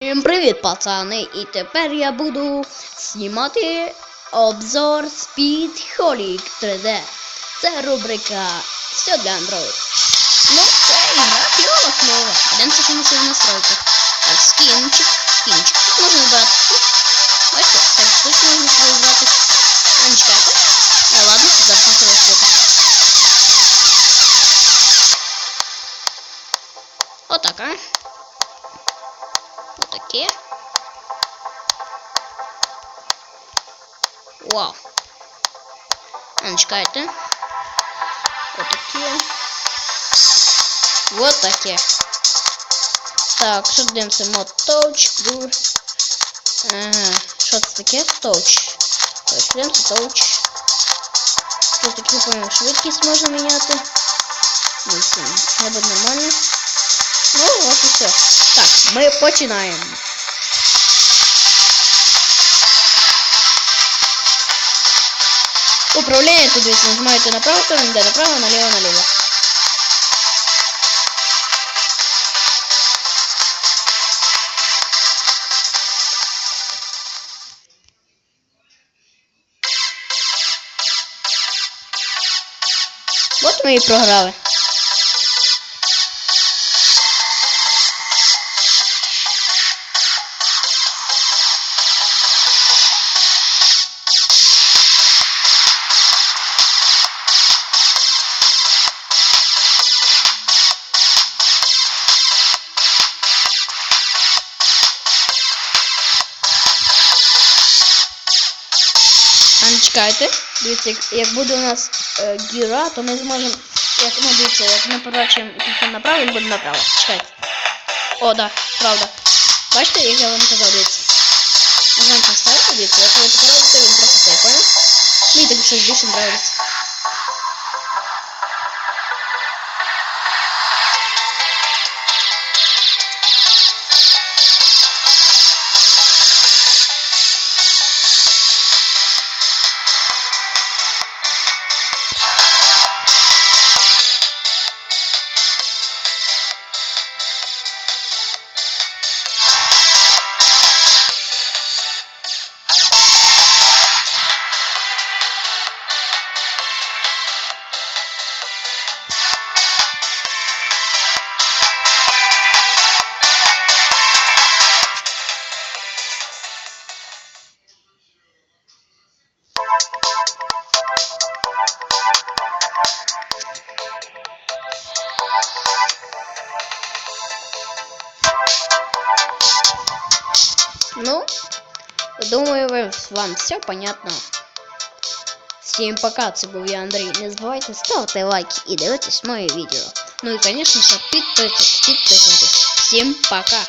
Всім привіт, пацани! І тепер я буду знімати обзор Speed Holic 3D. Це рубрика все для Android. Ну, це ігра кльова кльова. Йдемо ще в настройках. Так, скінчик, скінчик. Тут можна вибрати. Бачите, так тут можна вибрати. А, не чекайте. А, ладно, зараз не це розкрити. Отака. Отаке. Вау. А, ну, чекайте. Отаке. Вот таке. Так, що дивимося? Мод touch, dur. Ага, що це таке? Touch. Так, дивимося touch. Тут таке, понял, швидкість можна міняти. Ну, все, не буде нормально. Ну, от і все. Так, ми починаємо. Управление тут дивіться, нажимаєте направо, то йде направо, наліво, наліво. От ми і програли. чекайте. Дивіться, як, як буде у нас е, гіра, то ми зможемо. Як ну дивіться, як ми поворачуємо кілька направо, він буде направо. Чекайте. О, да, правда. Бачите, як я вам казав, дивіться. Нажимаємо поставити, дивіться, як ви таке робите, він просто цей, понял? Мені так щось більше нравиться. Ну, думаю, ви- вам все понятно. Всім пока, це був я Андрій. Не забувайте ставити лайки і дивитись моє відео. Ну і, звісно ж, підписуйтесь. Всім пока!